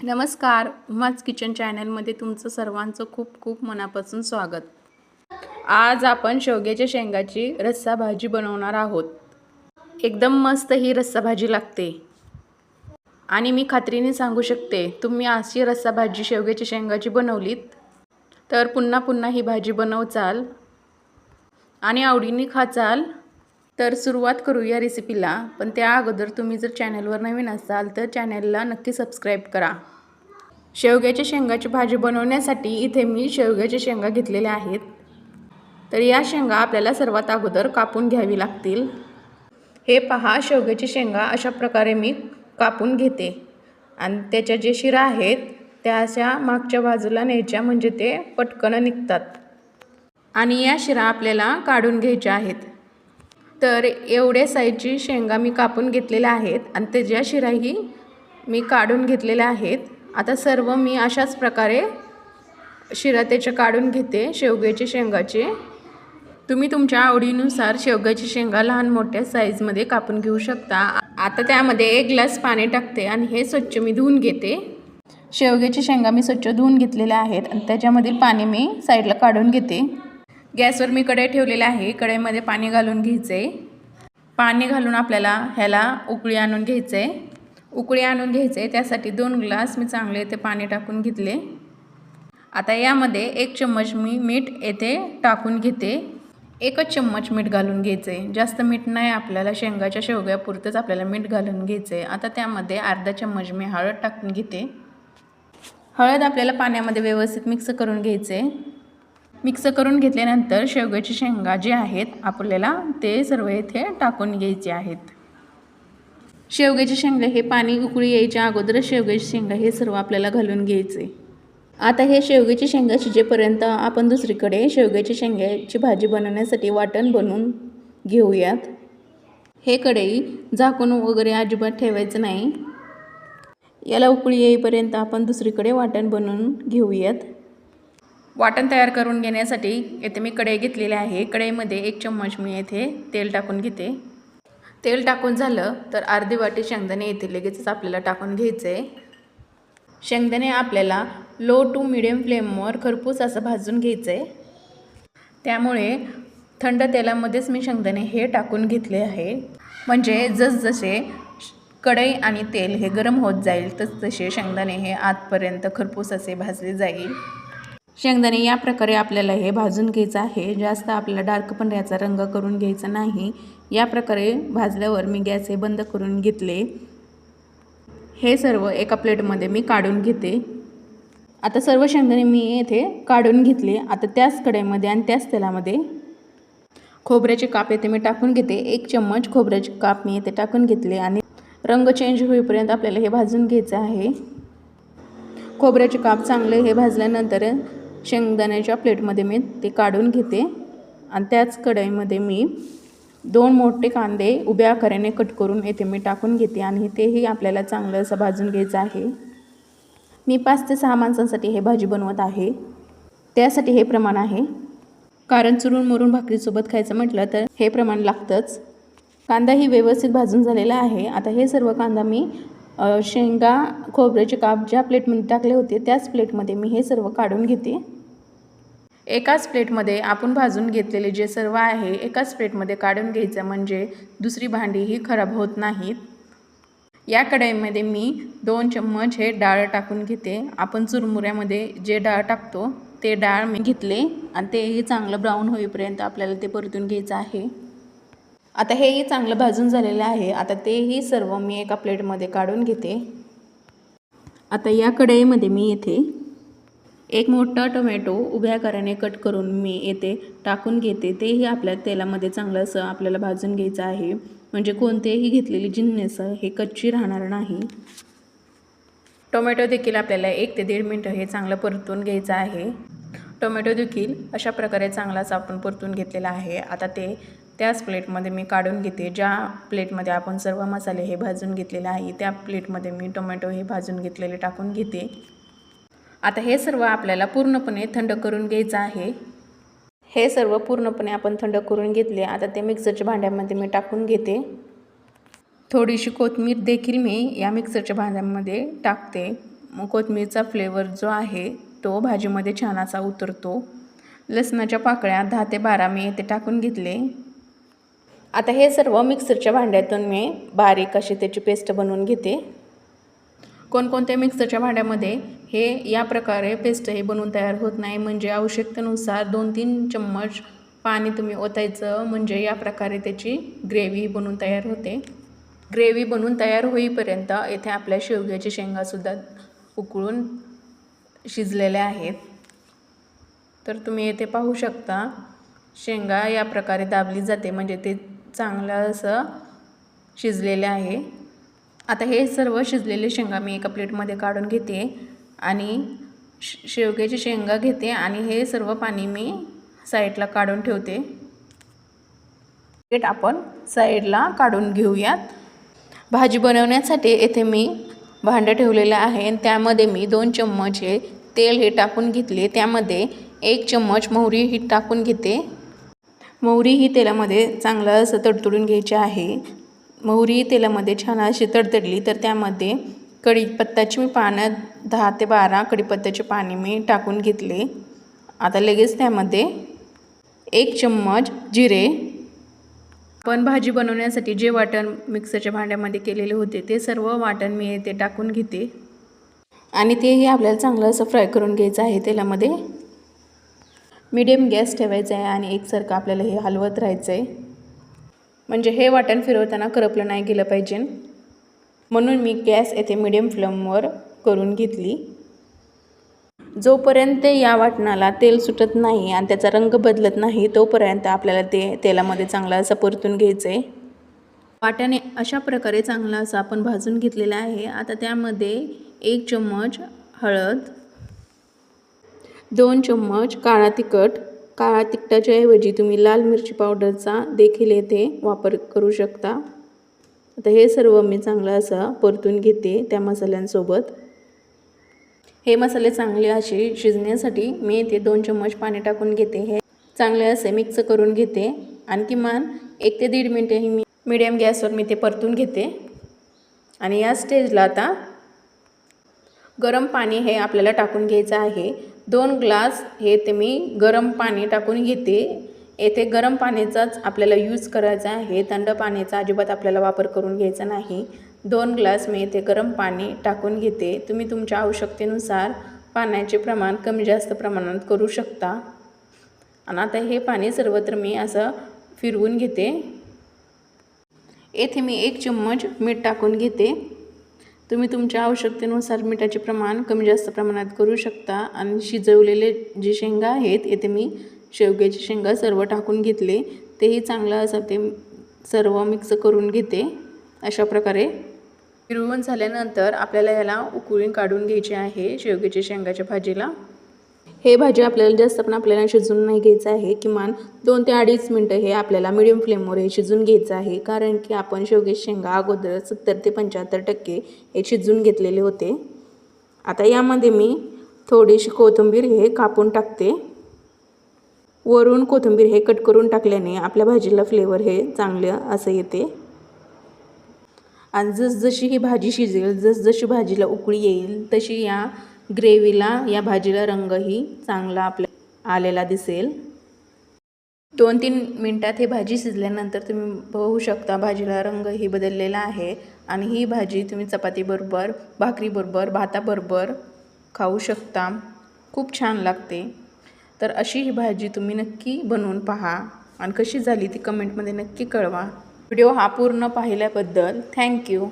नमस्कार माझ किचन चॅनलमध्ये तुमचं सर्वांचं खूप खूप मनापासून स्वागत. आज आपण शेवग्याच्या शेंगाची रस्सा भाजी बनवणार आहोत. एकदम मस्त ही रस्सा भाजी लागते. आणि मी खात्रीने सांगू शकते तुम्ही अशी रस्सा भाजी शेवग्याच्या शेंगाची बनवलीत तर पुन्हा पुन्हा ही भाजी बनवचाल. आणि आवडीने खाचाल. तर सुरुवात करूया रेसिपीला पण त्या अगोदर तुम्ही जर चॅनलवर नवीन असाल तर चॅनलला नक्की सबस्क्राईब करा. शेवग्याच्या शेंगाची भाजी बनवण्यासाठी इथे मी शेवग्याच्या शेंगा घेतलेल्या आहेत. तर या शेंगा आपल्याला सर्वात अगोदर कापून घ्यावी लागतील. हे पहा शेवग्याची शेंगा अशा प्रकारे मी कापून घेते. आणि त्याच्या जे शिरा आहेत त्या अशा मागच्या बाजूला न्यायच्या म्हणजे ते पटकन निघतात. आणि या शिरा आपल्याला काढून घ्यायच्या आहेत. तर एवढ्या साईजची शेंगा मी कापून घेतलेल्या आहेत आणि त्याच्या शिराही मी काढून घेतलेल्या आहेत. आता सर्व मी अशाच प्रकारे शिरा त्याच्या काढून घेते शेवग्याचे शेंगाचे. तुम्ही तुमच्या आवडीनुसार शेवग्याची शेंगा लहान मोठ्या साईजमध्ये कापून घेऊ शकता. आता त्यामध्ये एक ग्लास पाणी टाकते आणि हे स्वच्छ मी धुवून घेते. शेवग्याची शेंगा मी स्वच्छ धुवून घेतलेल्या आहेत आणि त्याच्यामधील पाणी मी साईडला काढून घेते. गॅसवर मी कढई ठेवलेली आहे. कढईमध्ये पाणी घालून घ्यायचे पाणी घालून आपल्याला ह्याला उकळी आणून घ्यायचे उकळी आणून घ्यायचे त्यासाठी दोन ग्लास मी चांगले ते पाणी टाकून घेतले. आता यामध्ये एक चम्मच मी मीठ येथे टाकून घेते. एकच चम्मच मीठ घालून घ्यायचे जास्त मीठ नाही आपल्याला. शेंगाच्या शेवग्यापुरतंच आपल्याला मीठ घालून घ्यायचं आहे आता त्यामध्ये अर्धा चम्मच मी हळद टाकून घेते. हळद आपल्याला पाण्यामध्ये व्यवस्थित मिक्स करून घ्यायचे मिक्स करून घेतल्यानंतर शेवग्याची शेंगा जे आहेत आपल्याला ते सर्व इथे टाकून घ्यायचे आहेत. शेवग्याचे शेंगा हे पाणी उकळी यायच्या अगोदरच शेवग्याची शेंगा हे सर्व आपल्याला घालून घ्यायचे. आता हे शेवग्याची शेंगा शिजेपर्यंत आपण दुसरीकडे शेवग्याची शेंगाची भाजी बनवण्यासाठी वाटण बनवून घेऊयात. हे कढई झाकून वगैरे अजिबात ठेवायचं नाही. याला उकळी येईपर्यंत आपण दुसरीकडे वाटण बनवून घेऊयात. वाटण तयार करून घेण्यासाठी येथे मी कढई घेतलेली आहे. कढईमध्ये एक चम्मच मी येथे तेल टाकून घेते. तेल टाकून झालं तर अर्धी वाटी शेंगदाणे येथे लगेचच आपल्याला टाकून घ्यायचं. आहे शेंगदाणे आपल्याला लो टू मिडियम फ्लेमवर खरपूस असं भाजून घ्यायचं. आहे त्यामुळे थंड तेलामध्येच मी शेंगदाणे हे टाकून घेतले आहे. म्हणजे जसजसे कढई आणि तेल हे गरम होत जाईल तस तसे शेंगदाणे हे आतपर्यंत खरपूस असे भाजले जाईल. शेंगदाणे या प्रकारे आपल्याला हे भाजून घ्यायचं आहे. जास्त आपल्याला डार्क पण याचा रंग करून घ्यायचा नाही. या प्रकारे भाजल्यावर मी गॅस हे बंद करून घेतले. हे सर्व एका प्लेटमध्ये मी काढून घेते. आता सर्व शेंगदाणे मी येथे काढून घेतले. आता त्याच कढईमध्ये आणि त्याच तेलामध्ये खोबऱ्याचे काप येथे मी टाकून घेते. एक चम्मच खोबऱ्याचे काप मी येथे टाकून घेतले आणि रंग चेंज होईपर्यंत आपल्याला हे भाजून घ्यायचं आहे. खोबऱ्याचे काप चांगले हे भाजल्यानंतर शेंगदाण्याच्या प्लेटमध्ये मी ते काढून घेते. आणि त्याच कढईमध्ये मी दोन मोठे कांदे उभ्या आकाराने कट करून येथे मी टाकून घेते आणि तेही आपल्याला चांगलं असं भाजून घ्यायचं आहे. मी पाच ते सहा माणसांसाठी हे भाजी बनवत आहे. त्यासाठी हे प्रमाण आहे. कारण चुरून मुरून भाकरीसोबत खायचं म्हटलं तर हे प्रमाण लागतंच. कांदा ही व्यवस्थित भाजून झालेला आहे. आता हे सर्व कांदा मी शेंगा खोबऱ्याचे काप ज्या प्लेटमध्ये टाकले होते त्याच प्लेटमध्ये मी हे सर्व काढून घेते. एकाच प्लेटमध्ये आपण भाजून घेतलेले जे सर्व आहे एकाच प्लेटमध्ये काढून घ्यायचं म्हणजे दुसरी भांडीही खराब होत नाहीत. या कढईमध्ये मी दोन चम्मच हे डाळ टाकून घेते. आपण चुरमुऱ्यामध्ये जे डाळ टाकतो ते डाळ मी घेतले आणि तेही चांगलं ब्राऊन होईपर्यंत आपल्याला ते परतून घ्यायचं आहे. आता हेही चांगलं भाजून झालेलं आहे. आता तेही सर्व मी एका प्लेटमध्ये काढून घेते. आता या कढईमध्ये मी येथे एक मोठा टोमॅटो उभ्या आकाराने कट करून मी येथे टाकून घेते. तेही आपल्या तेलामध्ये चांगलं असं आपल्याला भाजून घ्यायचं आहे. म्हणजे कोणतेही घेतलेली जिन्नस हे कच्ची राहणार नाही. टोमॅटो देखील आपल्याला एक ते दीड मिनटं हे चांगलं परतून घ्यायचं आहे. टोमॅटो देखील अशा प्रकारे चांगलाच आपण परतून घेतलेला आहे. आता ते त्याच प्लेटमध्ये मी काढून घेते. ज्या प्लेटमध्ये आपण सर्व मसाले हे भाजून घेतलेले आहे त्या प्लेटमध्ये मी टोमॅटो हे भाजून घेतलेले टाकून घेते. आता हे सर्व आपल्याला पूर्णपणे थंड करून घ्यायचं आहे. हे सर्व पूर्णपणे आपण थंड करून घेतले. आता ते मिक्सरच्या भांड्यामध्ये मी टाकून घेते. थोडीशी कोथमीर देखील मी या मिक्सरच्या भांड्यामध्ये टाकते. मग फ्लेवर जो आहे तो भाजीमध्ये छान असा उतरतो. लसणाच्या पाकळ्या दहा ते बारा मी येथे टाकून घेतले. आता हे सर्व मिक्सरच्या भांड्यातून मी बारीक अशी त्याची पेस्ट बनवून घेते. कोणकोणत्या मिक्सरच्या भांड्यामध्ये हे या प्रकारे पेस्ट हे बनवून तयार होत नाही. म्हणजे आवश्यकतेनुसार दोन तीन चम्मच पाणी तुम्ही ओतायचं. म्हणजे या प्रकारे त्याची ग्रेव्ही बनवून तयार होते. ग्रेव्ही बनवून तयार होईपर्यंत येथे आपल्या शेवग्याच्या शेंगासुद्धा उकळून शिजलेल्या आहेत. तर तुम्ही येथे पाहू शकता शेंगा या प्रकारे दाबली जाते. म्हणजे ते चांगलं असं शिजलेले आहे. आता हे सर्व शिजलेले शेंगा मी एका प्लेटमध्ये काढून घेते आणि श शेवग्याची शेंगा घेते आणि हे सर्व पाणी मी साईडला काढून ठेवते. प्लेट आपण साईडला काढून घेऊयात. भाजी बनवण्यासाठी येथे मी भांडं ठेवलेलं आहे आणि त्यामध्ये मी दोन चम्मच हे तेल हे टाकून घेतले. त्यामध्ये एक चम्मच मोहरी ही टाकून घेते. मोहरी ही तेलामध्ये चांगलं असं तडतडून घ्यायची आहे. मोहरी तेलामध्ये छान अशी तडतडली तर त्यामध्ये कढीपत्ताची मी पानं दहा ते बारा कढीपत्त्याचे पाणी मी टाकून घेतले. आता लगेच त्यामध्ये एक चम्मच जिरे पण भाजी बनवण्यासाठी जे वाटण मिक्सरच्या भांड्यामध्ये केलेले होते ते सर्व वाटण मी येथे टाकून घेते. आणि तेही आपल्याला चांगलं असं फ्राय करून घ्यायचं आहे तेलामध्ये. मीडियम गॅस ठेवायचा आहे आणि एकसारखं आपल्याला हे हलवत राहायचं आहे. म्हणजे हे वाटण फिरवताना करपलं नाही गेलं पाहिजे. म्हणून मी गॅस येथे मिडियम फ्लेमवर करून घेतली. जोपर्यंत या वाटणाला तेल सुटत नाही आणि त्याचा रंग बदलत नाही तोपर्यंत आपल्याला ते तेलामध्ये चांगला असा परतून घ्यायचं आहे वाट्याने अशा प्रकारे चांगला असा आपण भाजून घेतलेला आहे. आता त्यामध्ये एक चम्मच हळद दोन चम्मच काळा तिखट काळा तिखटाच्या ऐवजी तुम्ही लाल मिरची पावडरचा देखील येथे वापर करू शकता. आता हे सर्व मी चांगलं असं परतून घेते त्या मसाल्यांसोबत. हे मसाले चांगले असे शिजण्यासाठी मी येथे दोन चम्मच पाणी टाकून घेते. हे चांगले असे मिक्स करून घेते. आणि किमान एक ते दीड मिनटे ही मी मिडियम गॅसवर मी ते परतून घेते. आणि या स्टेजला आता गरम पाणी हे आपल्याला टाकून घ्यायचं आहे. दोन ग्लास हे ते मी गरम पाणी टाकून घेते. येथे गरम पाण्याचाच आपल्याला यूज करायचा आहे. थंड पाण्याचा अजिबात आपल्याला वापर करून घ्यायचा नाही. दोन ग्लास मी येथे गरम पाणी टाकून घेते. तुम्ही तुमच्या आवश्यकतेनुसार पाण्याचे प्रमाण कमी जास्त प्रमाणात करू शकता. आणि आता हे पाणी सर्वत्र मी असं फिरवून घेते. येथे मी एक चम्मच मीठ टाकून घेते. तुम्ही तुमच्या आवश्यकतेनुसार मिठाचे प्रमाण कमी जास्त प्रमाणात करू शकता. आणि शिजवलेले जे शेंगा आहेत येथे मी शेवग्याचे शेंगा सर्व टाकून घेतले. तेही चांगलं असं ते सर्व मिक्स करून घेते. अशा प्रकारे फिरवून झाल्यानंतर आपल्याला याला उकळून काढून घ्यायचे आहे शेवग्याच्या शेंगाच्या भाजीला. हे भाजी आपल्याला जास्त पण आपल्याला शिजून नाही घ्यायचं आहे. किमान दोन ते अडीच मिनटं हे आपल्याला मिडियम फ्लेमवर हे शिजून घ्यायचं आहे. कारण की आपण शेवग्याची शेंगा अगोदर सत्तर ते पंच्याहत्तर टक्के हे शिजून घेतलेले होते. आता यामध्ये मी थोडीशी कोथिंबीर हे कापून टाकते. वरून कोथिंबीर हे कट करून टाकल्याने आपल्या भाजीला फ्लेवर हे चांगलं असं येते. आणि जसजशी ही भाजी शिजेल जसजशी भाजीला उकळी येईल तशी या ग्रेव्हीला या भाजीला रंगही चांगला आपल्या आलेला दिसेल. दोन तीन मिनटात ही भाजी शिजल्यानंतर तुम्ही बघू शकता भाजीला रंगही बदललेला आहे आणि ही भाजी तुम्ही चपातीबरोबर भाकरीबरोबर भाताबरोबर खाऊ शकता. खूप छान लागते. तर अशी ही भाजी तुम्ही नक्की बनवून पहा आणि कशी झाली ती कमेंटमध्ये नक्की कळवा. व्हिडिओ हा पूर्ण पाहिल्याबद्दल थँक्यू